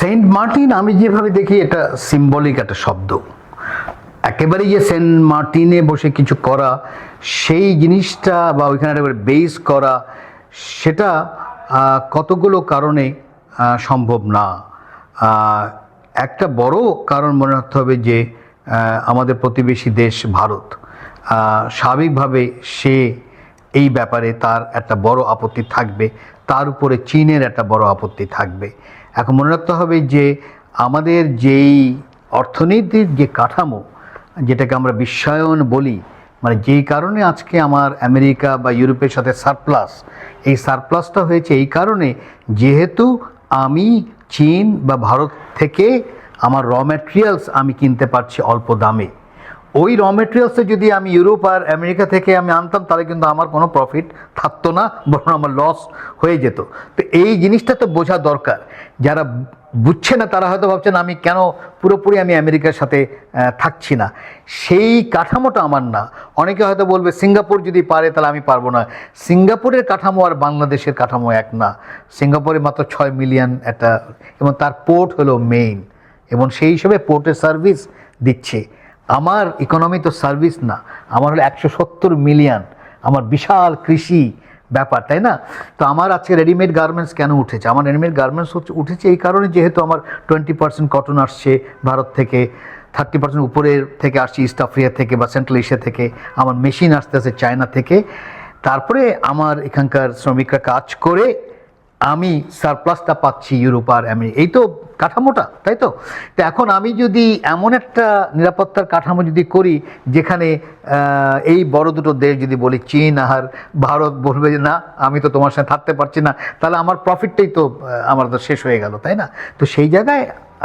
Saint Martin, আমি যেভাবে দেখি, এটা সিম্বলিক একটা শব্দ। একেবারে যে সেন্ট মার্টিনে বসে কিছু করা, সেই জিনিসটা বা ওইখানে একটা বেস করা, সেটা কতগুলো কারণে সম্ভব না। একটা বড় কারণ মনে রাখতে হবে যে আমাদের প্রতিবেশী দেশ ভারত স্বাভাবিকভাবে সে এই ব্যাপারে তার একটা বড় আপত্তি থাকবে, তার উপরে চীনের একটা বড় আপত্তি থাকবে। এখন মনে রাখতে হবে যে আমাদের যেই অর্থনীতির যে কাঠামো, যেটাকে আমরা বিশ্বায়ন বলি মানে যেই কারণে আজকে আমার আমেরিকা বা ইউরোপের সাথে সারপ্লাস, এই সারপ্লাসটা হয়েছে এই কারণে যেহেতু আমি চীন বা ভারত থেকে আমার র ম্যাটেরিয়ালস আমি কিনতে পারছি অল্প দামে। ওই র মেটেরিয়ালসে যদি আমি ইউরোপ আর আমেরিকা থেকে আমি আনতাম, তাহলে কিন্তু আমার কোনো প্রফিট থাকতো না, বরং আমার লস হয়ে যেত। তো এই জিনিসটা তো বোঝা দরকার। যারা বুঝছে না, তারা হয়তো ভাবছেন আমি কেন পুরোপুরি আমি আমেরিকার সাথে থাকছি না? সেই কাঠামোটা আমার না। অনেকে হয়তো বলবে, সিঙ্গাপুর যদি পারে, তাহলে আমি পারব না। সিঙ্গাপুরের কাঠামো আর বাংলাদেশের কাঠামো এক না। সিঙ্গাপুরে মাত্র ছয় মিলিয়ন একটা, এবং তার পোর্ট হলো মেইন এবং সেই হিসেবে পোর্টের সার্ভিস দিচ্ছে। আমার ইকোনমি তো সার্ভিস না, আমার হলো একশো সত্তর মিলিয়ন আমার বিশাল কৃষি ব্যাপার, তাই না? তো আমার আজকে রেডিমেড গার্মেন্টস কেন উঠেছে? আমার রেডিমেড গার্মেন্টস হচ্ছে, উঠেছে এই কারণে যেহেতু আমার টোয়েন্টি পার্সেন্ট কটন আসছে ভারত থেকে থার্টি পার্সেন্ট উপরের থেকে আসছে ইস্ট আফ্রিকা থেকে বা সেন্ট্রাল এশিয়া থেকে, আমার মেশিন আসতে আসে চায়না থেকে। তারপরে আমার এখানকার শ্রমিকরা কাজ করে আমি সারপ্লাসটা পাচ্ছি ইউরোপ আর আমেরিকা এই তো কাঠামোটা, তাই তো? তো এখন আমি যদি এমন একটা নিরাপত্তার কাঠামো যদি করি, যেখানে এই বড় দুটো দেশ যদি বলি, চীন আর ভারত বলবে যে, না, আমি তো তোমার সাথে থাকতে পারছি না। তাহলে আমার প্রফিটটাই তো আমার তো শেষ হয়ে গেল, তাই না? তো সেই জায়গায়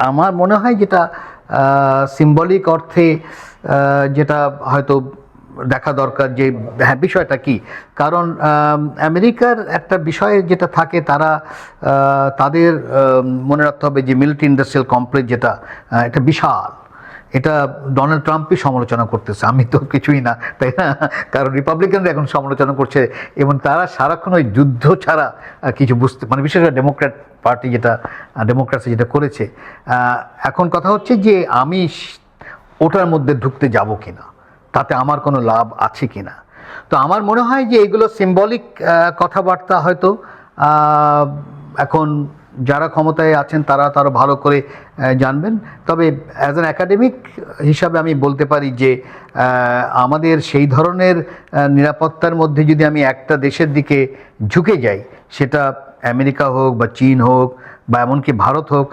আমার মনে হয় যেটা সিম্বলিক অর্থে যেটা হয়তো দেখা দরকার যে হ্যাঁ বিষয়টা কি? কারণ আমেরিকার একটা বিষয় যেটা থাকে, তারা তাদের মনে রাখতে হবে যে মিলিটারি ইন্ডাস্ট্রিয়াল কমপ্লেক্স যেটা এটা বিশাল। এটা ডোনাল্ড ট্রাম্পই সমালোচনা করতেছে। আমি তো কিছুই না, তাই না? কারণ রিপাবলিকানরা এখন সমালোচনা করছে, এবং তারা সারাক্ষণ ওই যুদ্ধ ছাড়া কিছু বুঝতে মানে বিশেষ করে ডেমোক্র্যাট পার্টি যেটা ডেমোক্রেসি যেটা করেছে এখন কথা হচ্ছে যে, আমি ওটার মধ্যে ঢুকতে যাব কিনা? তাতে আমার কোনো লাভ আছে কি না? তো আমার মনে হয় যে এগুলো সিম্বলিক কথাবার্তা হয়তো এখন যারা ক্ষমতায় আছেন তারা তারও ভালো করে জানবেন। তবে অ্যাজ অ্যান একাডেমিক হিসাবে আমি বলতে পারি যে আমাদের সেই ধরনের নিরাপত্তার মধ্যে যদি আমি একটা দেশের দিকে ঝুঁকে যাই, সেটা আমেরিকা হোক বা চীন হোক বা এমনকি ভারত হোক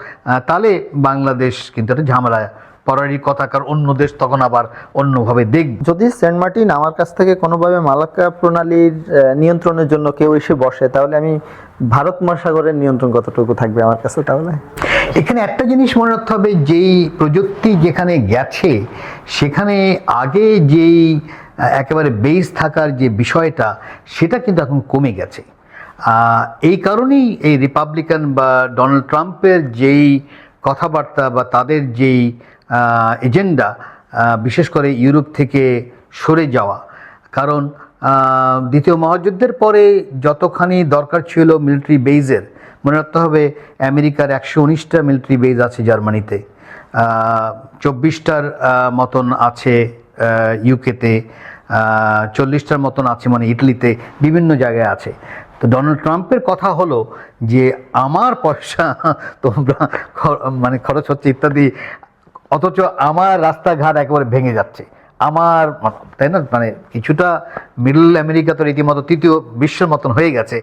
তাহলে বাংলাদেশ কিন্তু একটা ঝামেলা পড়ারই কথা কারণ অন্য দেশ তখন আবার অন্যভাবে দেখবে যদি সেন্ট মার্টিন আমার কাছ থেকে কোনোভাবে মালাক্কা প্রণালীর নিয়ন্ত্রণের জন্য কেউ এসে বসে তাহলে আমি ভারত মহাসাগরের নিয়ন্ত্রণ কতটুকু থাকবে আমার কাছে তাহলে? এখানে একটা জিনিস মনে রাখতে হবে যেই প্রযুক্তি যেখানে গেছে সেখানে আগে যেই একেবারে বেস থাকার যে বিষয়টা সেটা কিন্তু এখন কমে গেছে। এই কারণেই এই রিপাবলিকান বা ডোনাল্ড ট্রাম্পের যেই কথাবার্তা বা তাদের যেই এজেন্ডা বিশেষ করে ইউরোপ থেকে সরে যাওয়া। কারণ দ্বিতীয় মহাযুদ্ধের পরে যতখানি দরকার ছিল মিলিটারি বেইজের মনে রাখতে হবে আমেরিকার একশো উনিশটা মিলিটারি বেজ আছে জার্মানিতে। চব্বিশটার মতন আছে ইউকেতে চল্লিশটার মতন আছে মানে ইটালিতে, বিভিন্ন জায়গায় আছে। তো ডোনাল্ড ট্রাম্পের কথা হলো যে, আমার পয়সা তোমরা মানে খরচ হচ্ছে ইত্যাদি, অথচ আমার রাস্তাঘাট একেবারে ভেঙে যাচ্ছে। আমার, তাই না? মানে কিছুটা মিডল আমেরিকা তো রীতিমতো তৃতীয় বিশ্বের মতন হয়ে গেছে।